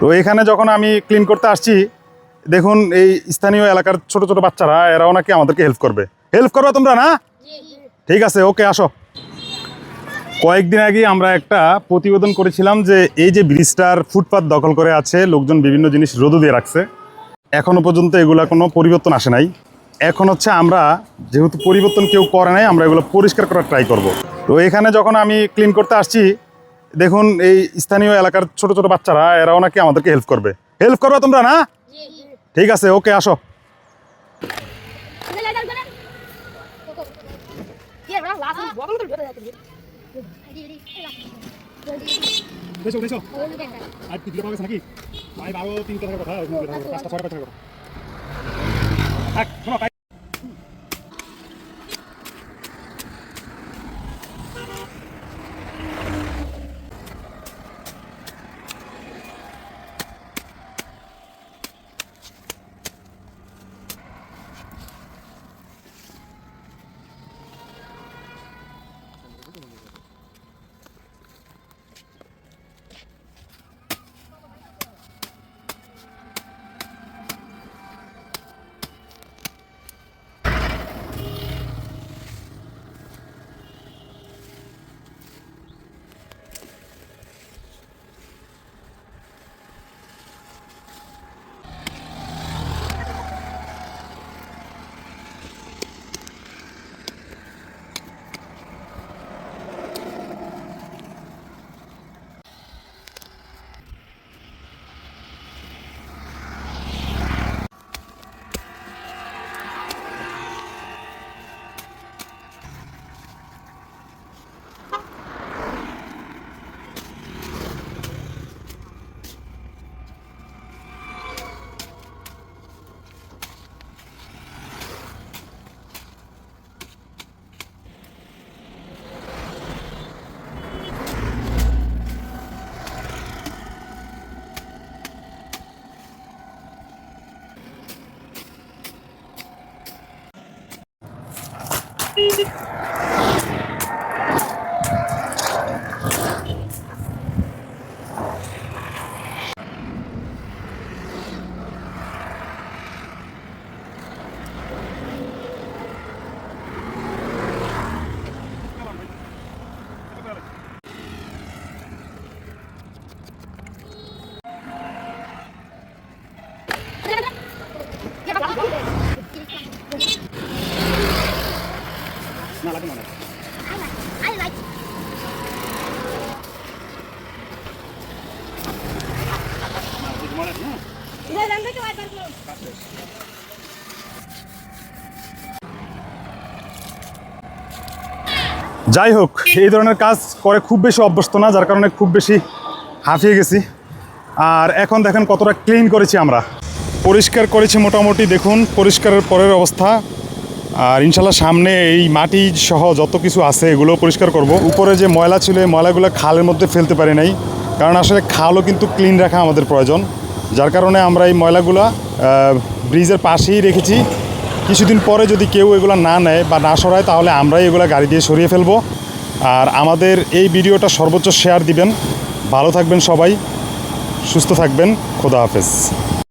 তো এখানে যখন আমি ক্লিন করতে আসছি দেখুন এই স্থানীয় এলাকার ছোট ছোট বাচ্চারা এরাও নাকি আমাদেরকে হেল্প করবে। হেল্প করবে তোমরা না? ঠিক আছে ওকে আসো। কয়েকদিন আগে আমরা একটা প্রতিবেদন করেছিলাম যে এই যে ব্রিজটার ফুটপাত দখল করে আছে লোকজন বিভিন্ন জিনিস রোদও দিয়ে রাখছে। এখনও পর্যন্ত এগুলা কোনো পরিবর্তন আসে নাই। এখন হচ্ছে আমরা যেহেতু পরিবর্তন কেউ করে নাই আমরা এগুলো পরিষ্কার করার ট্রাই করব। তো এখানে যখন আমি ক্লিন করতে আসছি দেখুন এই স্থানীয় এলাকার ছোট ছোট বাচ্চারা এরাও নাকি আমাদেরকে হেল্প করবে। হেল্প করবে তোমরা না? ঠিক আছে ওকে আসো। নাকি? শোনো না লাগে না যাই হোক এই ধরনের কাজ করে খুব বেশি অভ্যস্ত না যার কারণে খুব বেশি হাঁফিয়ে গেছি। আর এখন দেখেন কতটা ক্লিন করেছি আমরা। পরিষ্কার করেছি মোটামুটি দেখুন পরিষ্কারের পরের অবস্থা। আর ইনশাল্লাহ সামনে এই মাটি সহ যত কিছু আছে এগুলো পরিষ্কার করব। উপরে যে ময়লা ছিল, এই ময়লাগুলো খালের মধ্যে ফেলতে পারি নাই। কারণ আসলে খালও কিন্তু ক্লিন রাখা আমাদের প্রয়োজন। যার কারণে আমরা এই ময়লাগুলো ব্রিজের পাশেই রেখেছি। কিছুদিন পরে যদি কেউ এগুলো না নেয় বা না সরায়, তাহলে আমরাই এগুলো গাড়ি দিয়ে সরিয়ে ফেলব। আর আমাদের এই ভিডিওটা সর্বোচ্চ শেয়ার দিবেন। ভালো থাকবেন সবাই। সুস্থ থাকবেন। খোদা হাফেজ।